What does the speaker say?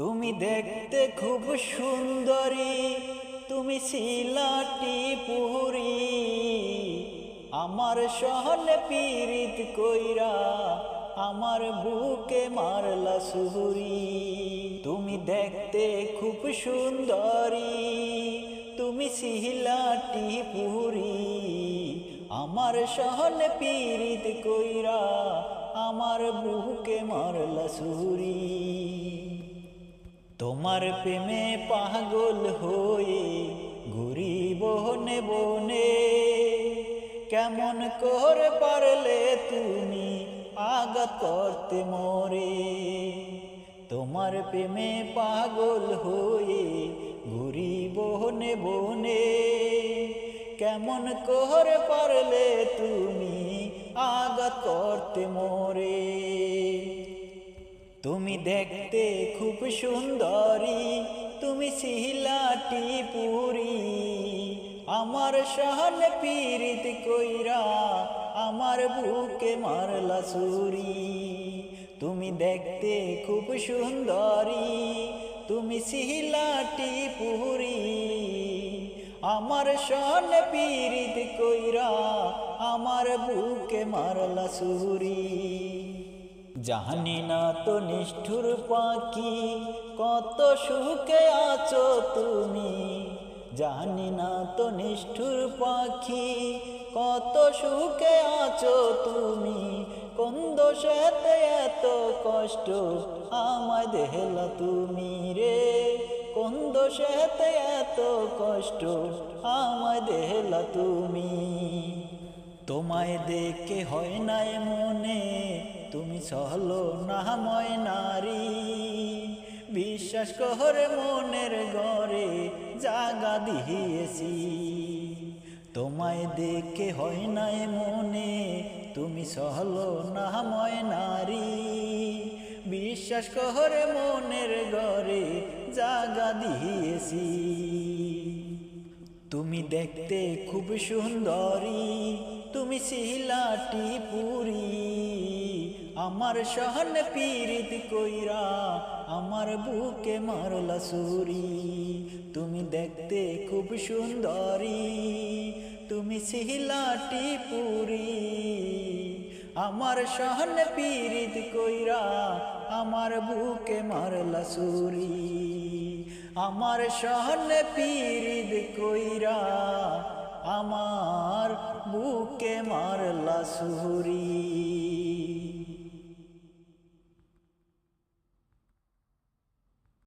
তুমি দেখতে খুব সুন্দরী, তুমি শিলাটি পুরি। আমার সহনে পীড়িত কইরা আমার বুকে মারলা সুহুরি। তুমি দেখতে খুব সুন্দরী, তুমি শিলাটি পুরি। আমার সহনে পীড়িত কইরা আমার বুকে মারলা সুহুরি। তোমার প্রেমে পাগল হয়ে ঘুরি বনে বনে। কেমন করে পারলে তুমি আঘাত করতে মরে? তোমার প্রেমে পাগল হয়ে ঘুরি বনে বনে। কেমন করে পারলে তুমি আঘাত করতে মরে? তুমি দেখতে খুব সুন্দরী, তুমি শিলাটি পুরি। আমার সহন পীড়িত কইরা আমার বুকে মারলা সুরি। তুমি দেখতে খুব সুন্দরী, তুমি শিলাটি পুরি। আমার সহন পীড়িত কইরা আমার বুকে মারলা সুরি। জানি না তো নিষ্ঠুর পাখি, কত সুখে আছো তুমি। জানি না তো নিষ্ঠুর পাখি, কত সুখে আছো তুমি। কোন দোষেতে এত কষ্ট আমায় দেহলা তুমি রে? কোন দোষেতে এত কষ্ট আমায় দেহলা তুমি? তোমায় দেখে হয় নাই মনে। তুমি সহলো নাময় নারী। বিশ্বাস করে মনের ঘরে জাগা দিয়েছি। তোমায় দেখে হয় নাই মনে। তুমি সহলো নাময় নারী। বিশ্বাস করে মনের ঘরে জাগা দিয়েছি। তুমি দেখতে খুব সুন্দরী, তুমি শিলাটি পুরি। আমার সহন পীড়িত কইরা আমার বুকে মারলা সুরি। তুমি দেখতে খুব সুন্দরী, তুমি শিলাটি পুরি। আমার সহন পীড়িত কইরা আমার বুকে মারলা সুরি। আমার সহন পীড়িত আমার বুকে মারলা সুরি